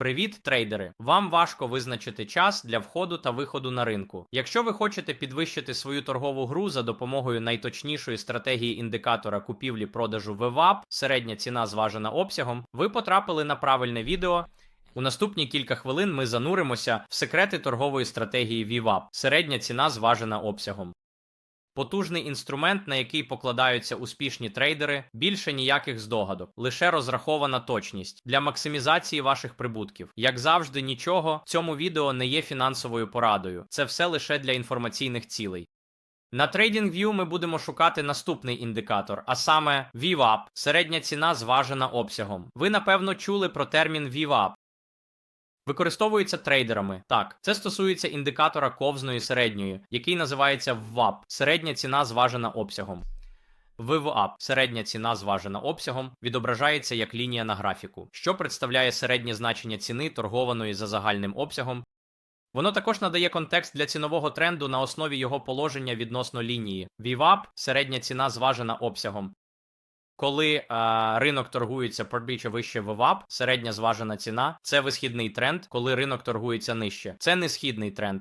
Привіт, трейдери! Вам важко визначити час для входу та виходу на ринку. Якщо ви хочете підвищити свою торгову гру за допомогою найточнішої стратегії індикатора купівлі-продажу VWAP, середня ціна зважена обсягом, ви потрапили на правильне відео. У наступні кілька хвилин ми зануримося в секрети торгової стратегії VWAP, середня ціна зважена обсягом. Потужний інструмент, на який покладаються успішні трейдери, більше ніяких здогадок, лише розрахована точність для максимізації ваших прибутків. Як завжди, нічого в цьому відео не є фінансовою порадою. Це все лише для інформаційних цілей. На TradingView ми будемо шукати наступний індикатор, а саме VWAP, середня ціна зважена обсягом. Ви напевно чули про термін VWAP. Використовується трейдерами. Так, це стосується індикатора ковзної середньої, який називається VWAP, середня ціна зважена обсягом. VWAP, середня ціна зважена обсягом, відображається як лінія на графіку, що представляє середнє значення ціни, торгованої за загальним обсягом. Воно також надає контекст для цінового тренду на основі його положення відносно лінії. VWAP – середня ціна зважена обсягом. Коли е, ринок торгується пробіче вище ВВАП, середня зважена ціна це висхідний тренд, коли ринок торгується нижче. Це не східний тренд.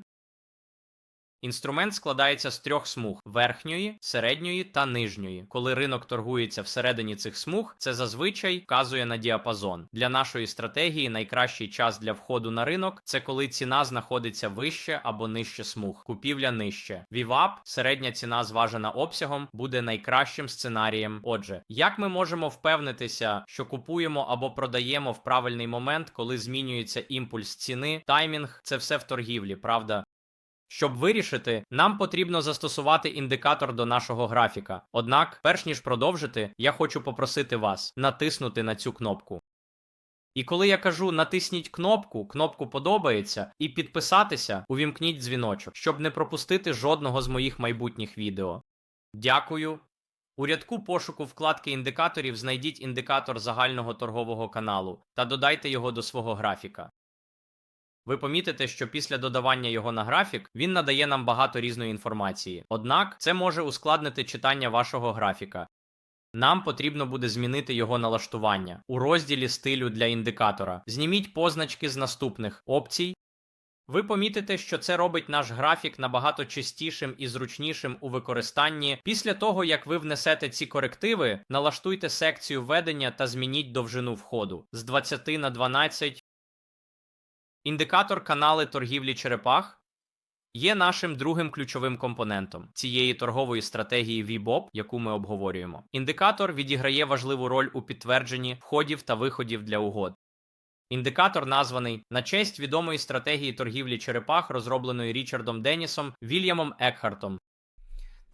Інструмент складається з трьох смуг: верхньої, середньої та нижньої. Коли ринок торгується всередині цих смуг, це зазвичай вказує на діапазон. Для нашої стратегії найкращий час для входу на ринок це коли ціна знаходиться вище або нижче смуг. Купівля нижче. VWAP, середня ціна зважена обсягом, буде найкращим сценарієм. Отже, як ми можемо впевнитися, що купуємо або продаємо в правильний момент, коли змінюється імпульс ціни, таймінг це все в торгівлі, правда? Щоб вирішити, нам потрібно застосувати індикатор до нашого графіка. Однак, перш ніж продовжити, я хочу попросити вас натиснути на цю кнопку. І коли я кажу натисніть кнопку, кнопку подобається, і підписатися, увімкніть дзвіночок, щоб не пропустити жодного з моїх майбутніх відео. Дякую. У рядку пошуку вкладки індикаторів знайдіть індикатор загального торгового каналу та додайте його до свого графіка. Ви помітите, що після додавання його на графік він надає нам багато різної інформації. Однак це може ускладнити читання вашого графіка. Нам потрібно буде змінити його налаштування у розділі стилю для індикатора. Зніміть позначки з наступних опцій. Ви помітите, що це робить наш графік набагато чистішим і зручнішим у використанні. Після того, як ви внесете ці корективи, налаштуйте секцію ведення та змініть довжину входу з 20 на 12 Індикатор канали торгівлі черепах є нашим другим ключовим компонентом цієї торгової стратегії VBOP, яку ми обговорюємо. Індикатор відіграє важливу роль у підтвердженні входів та виходів для угод. Індикатор названий на честь відомої стратегії торгівлі черепах, розробленої Річардом Денісом Вільямом Екхартом.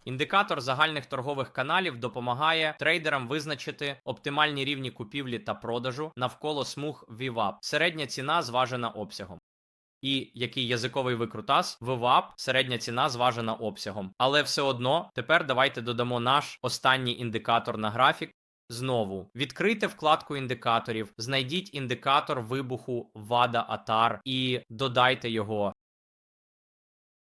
Індикатор загальних торгових каналів допомагає трейдерам визначити оптимальні рівні купівлі та продажу навколо смуг VWAP, середня ціна зважена обсягом. І який язиковий викрутас, VWAP – середня ціна зважена обсягом. Але все одно тепер давайте додамо наш останній індикатор на графік. Знову відкрийте вкладку індикаторів, знайдіть індикатор вибуху WADA ATAR і додайте його.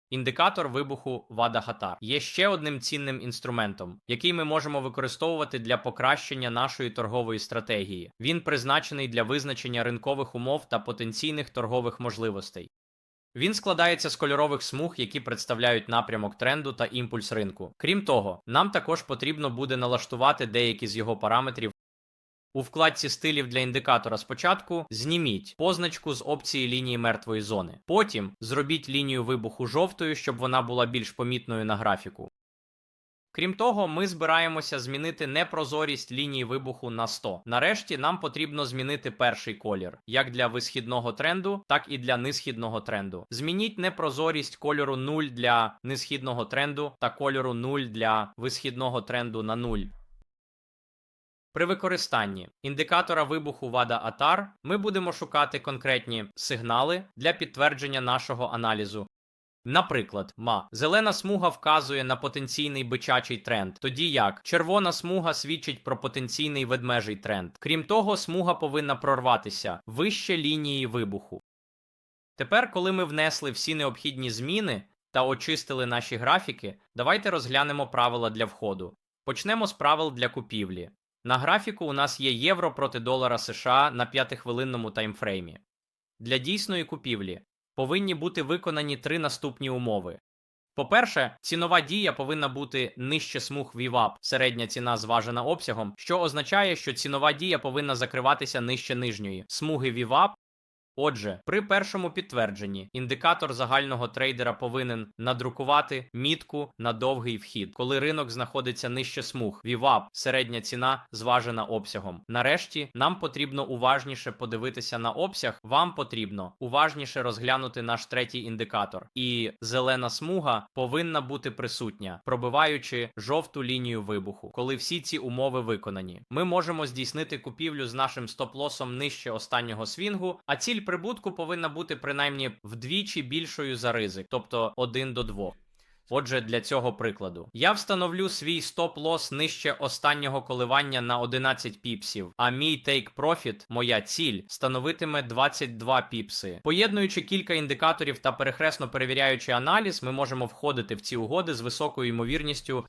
Індикатор вибуху Вада Хатар є ще одним цінним інструментом, який ми можемо використовувати для покращення нашої торгової стратегії. Він призначений для визначення ринкових умов та потенційних торгових можливостей. Він складається з кольорових смуг, які представляють напрямок тренду та імпульс ринку. Крім того, нам також потрібно буде налаштувати деякі з його параметрів. У вкладці стилів для індикатора спочатку зніміть позначку з опції лінії мертвої зони. Потім зробіть лінію вибуху жовтою, щоб вона була більш помітною на графіку. Крім того, ми збираємося змінити непрозорість лінії вибуху на 100. Нарешті нам потрібно змінити перший колір, як для висхідного тренду, так і для нисхідного тренду. Змініть непрозорість кольору 0 для нисхідного тренду та кольору 0 для висхідного тренду на 0. При використанні індикатора вибуху WADA ATAR ми будемо шукати конкретні сигнали для підтвердження нашого аналізу. Наприклад, ма зелена смуга вказує на потенційний бичачий тренд, тоді як червона смуга свідчить про потенційний ведмежий тренд. Крім того, смуга повинна прорватися вище лінії вибуху. Тепер, коли ми внесли всі необхідні зміни та очистили наші графіки, давайте розглянемо правила для входу. Почнемо з правил для купівлі. На графіку у нас є євро проти долара США на 5-хвилинному таймфреймі. Для дійсної купівлі повинні бути виконані три наступні умови. По-перше, цінова дія повинна бути нижче смуг VWAP, середня ціна зважена обсягом, що означає, що цінова дія повинна закриватися нижче нижньої смуги VWAP. Отже, при першому підтвердженні індикатор загального трейдера повинен надрукувати мітку на довгий вхід, коли ринок знаходиться нижче смуг VWAP, середня ціна зважена обсягом. Нарешті нам потрібно уважніше подивитися на обсяг. Вам потрібно уважніше розглянути наш третій індикатор, і зелена смуга повинна бути присутня, пробиваючи жовту лінію вибуху. Коли всі ці умови виконані, ми можемо здійснити купівлю з нашим стоп-лосом нижче останнього свінгу, а ціль прибутку повинна бути принаймні вдвічі більшою за ризик, тобто 1 до 2. Отже, для цього прикладу я встановлю свій стоп-лос нижче останнього коливання на 11 піпсів, а мій profit, моя ціль, становитиме 22 піпси. Поєднуючи кілька індикаторів та перехресно перевіряючи аналіз, ми можемо входити в ці угоди з високою ймовірністю.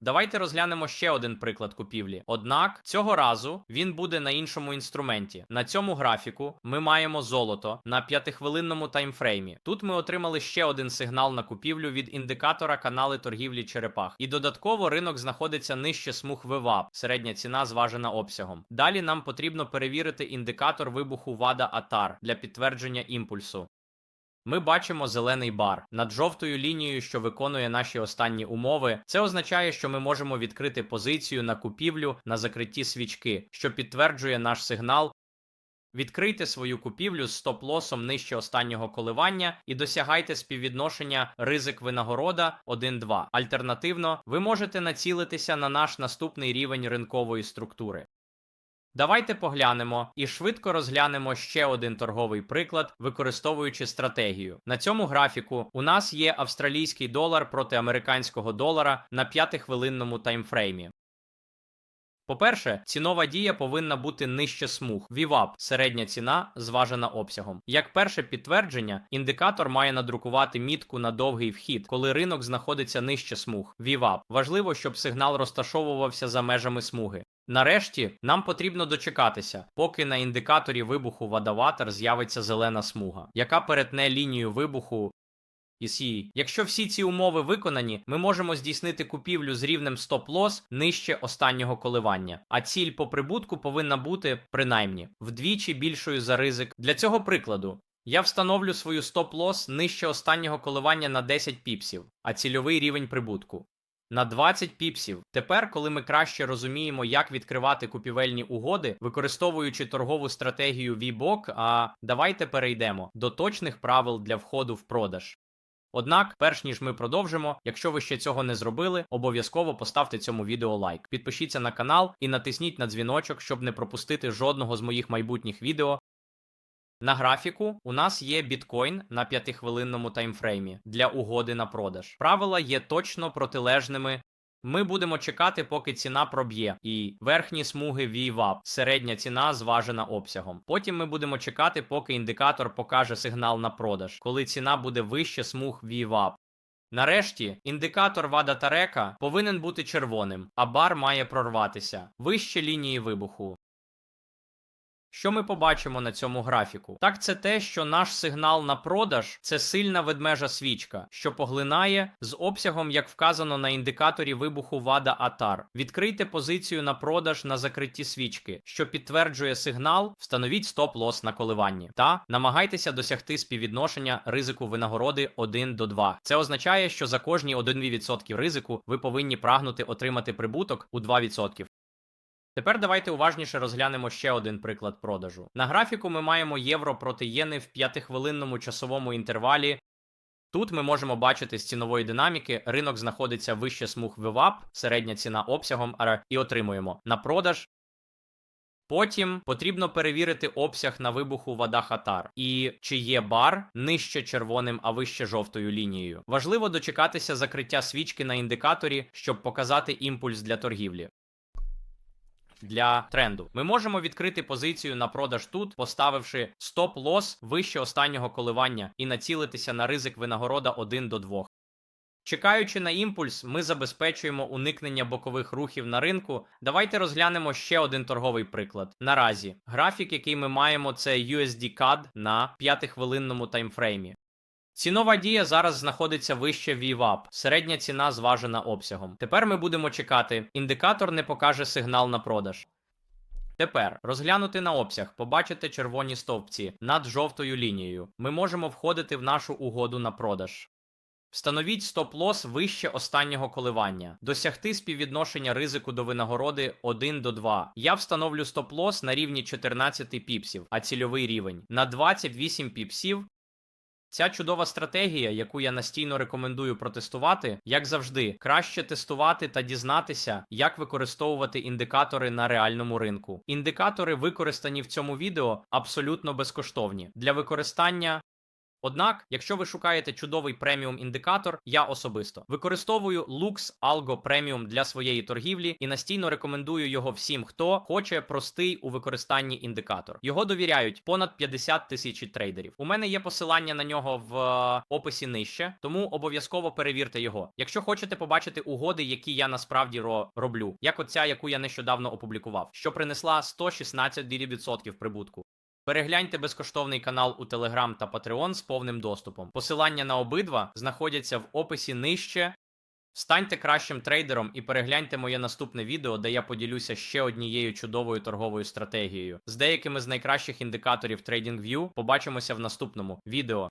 Давайте розглянемо ще один приклад купівлі. Однак цього разу він буде на іншому інструменті. На цьому графіку ми маємо золото на п'ятихвилинному таймфреймі. Тут ми отримали ще один сигнал на купівлю від індикатора канали торгівлі черепах. І додатково ринок знаходиться нижче смуг ВВАП, середня ціна зважена обсягом. Далі нам потрібно перевірити індикатор вибуху вада Атар для підтвердження імпульсу. Ми бачимо зелений бар над жовтою лінією, що виконує наші останні умови. Це означає, що ми можемо відкрити позицію на купівлю на закритті свічки, що підтверджує наш сигнал. Відкрийте свою купівлю з стоп-лосом нижче останнього коливання і досягайте співвідношення ризик винагорода 1-2. Альтернативно, ви можете націлитися на наш наступний рівень ринкової структури. Давайте поглянемо і швидко розглянемо ще один торговий приклад, використовуючи стратегію. На цьому графіку у нас є австралійський долар проти американського долара на п'ятихвилинному таймфреймі. По-перше, цінова дія повинна бути нижче смуг. VWAP – середня ціна, зважена обсягом. Як перше підтвердження, індикатор має надрукувати мітку на довгий вхід, коли ринок знаходиться нижче смуг. VWAP. Важливо, щоб сигнал розташовувався за межами смуги. Нарешті нам потрібно дочекатися, поки на індикаторі вибуху Вадаватер з'явиться зелена смуга, яка перетне лінію вибуху і. Якщо всі ці умови виконані, ми можемо здійснити купівлю з рівнем стоп-лос нижче останнього коливання. А ціль по прибутку повинна бути принаймні вдвічі більшою за ризик. Для цього прикладу. Я встановлю свою стоп-лос нижче останнього коливання на 10 піпсів, а цільовий рівень прибутку на 20 піпсів. Тепер, коли ми краще розуміємо, як відкривати купівельні угоди, використовуючи торгову стратегію VBOK, а давайте перейдемо до точних правил для входу в продаж. Однак, перш ніж ми продовжимо, якщо ви ще цього не зробили, обов'язково поставте цьому відео лайк, підпишіться на канал і натисніть на дзвіночок, щоб не пропустити жодного з моїх майбутніх відео. На графіку у нас є біткоін на п'ятихвилинному таймфреймі для угоди на продаж. Правила є точно протилежними. Ми будемо чекати, поки ціна проб'є, і верхні смуги VWAP, середня ціна зважена обсягом. Потім ми будемо чекати, поки індикатор покаже сигнал на продаж, коли ціна буде вище смуг VWAP. Нарешті, індикатор Вада Тарека повинен бути червоним, а бар має прорватися вище лінії вибуху. Що ми побачимо на цьому графіку? Так, це те, що наш сигнал на продаж це сильна ведмежа свічка, що поглинає з обсягом, як вказано на індикаторі вибуху Вада Атар. Відкрийте позицію на продаж на закритті свічки, що підтверджує сигнал, встановіть стоп-лос на коливанні. Та намагайтеся досягти співвідношення ризику винагороди 1 до 2. Це означає, що за кожні 1-2% ризику ви повинні прагнути отримати прибуток у 2%. Тепер давайте уважніше розглянемо ще один приклад продажу. На графіку ми маємо євро проти єни в п'ятихвилинному часовому інтервалі. Тут ми можемо бачити з цінової динаміки, ринок знаходиться вище смуг VWAP, середня ціна обсягом і отримуємо на продаж. Потім потрібно перевірити обсяг на вибуху вода Хатар і чи є бар нижче червоним, а вище жовтою лінією. Важливо дочекатися закриття свічки на індикаторі, щоб показати імпульс для торгівлі для тренду. Ми можемо відкрити позицію на продаж тут, поставивши стоп-лос вище останнього коливання і націлитися на ризик винагорода 1 до 2. Чекаючи на імпульс, ми забезпечуємо уникнення бокових рухів на ринку. Давайте розглянемо ще один торговий приклад. Наразі графік, який ми маємо, це USD CAD на 5-хвилинному таймфреймі. Цінова дія зараз знаходиться вище VWAP, середня ціна зважена обсягом. Тепер ми будемо чекати. Індикатор не покаже сигнал на продаж. Тепер розглянути на обсяг, побачите червоні стовпці над жовтою лінією. Ми можемо входити в нашу угоду на продаж. Встановіть стоп-лос вище останнього коливання. Досягти співвідношення ризику до винагороди 1 до 2. Я встановлю стоп-лос на рівні 14 піпсів, а цільовий рівень на 28 піпсів. Ця чудова стратегія, яку я настійно рекомендую протестувати, як завжди, краще тестувати та дізнатися, як використовувати індикатори на реальному ринку. Індикатори, використані в цьому відео, абсолютно безкоштовні для використання. Однак, якщо ви шукаєте чудовий преміум індикатор, я особисто використовую Lux Algo Premium для своєї торгівлі і настійно рекомендую його всім, хто хоче простий у використанні індикатор. Його довіряють понад 50 тисяч трейдерів. У мене є посилання на нього в е, описі нижче, тому обов'язково перевірте його. Якщо хочете побачити угоди, які я насправді ро- роблю, як оця, яку я нещодавно опублікував, що принесла 116 відсотків прибутку. Перегляньте безкоштовний канал у Telegram та Patreon з повним доступом. Посилання на обидва знаходяться в описі нижче. Станьте кращим трейдером і перегляньте моє наступне відео, де я поділюся ще однією чудовою торговою стратегією. З деякими з найкращих індикаторів TradingView побачимося в наступному відео.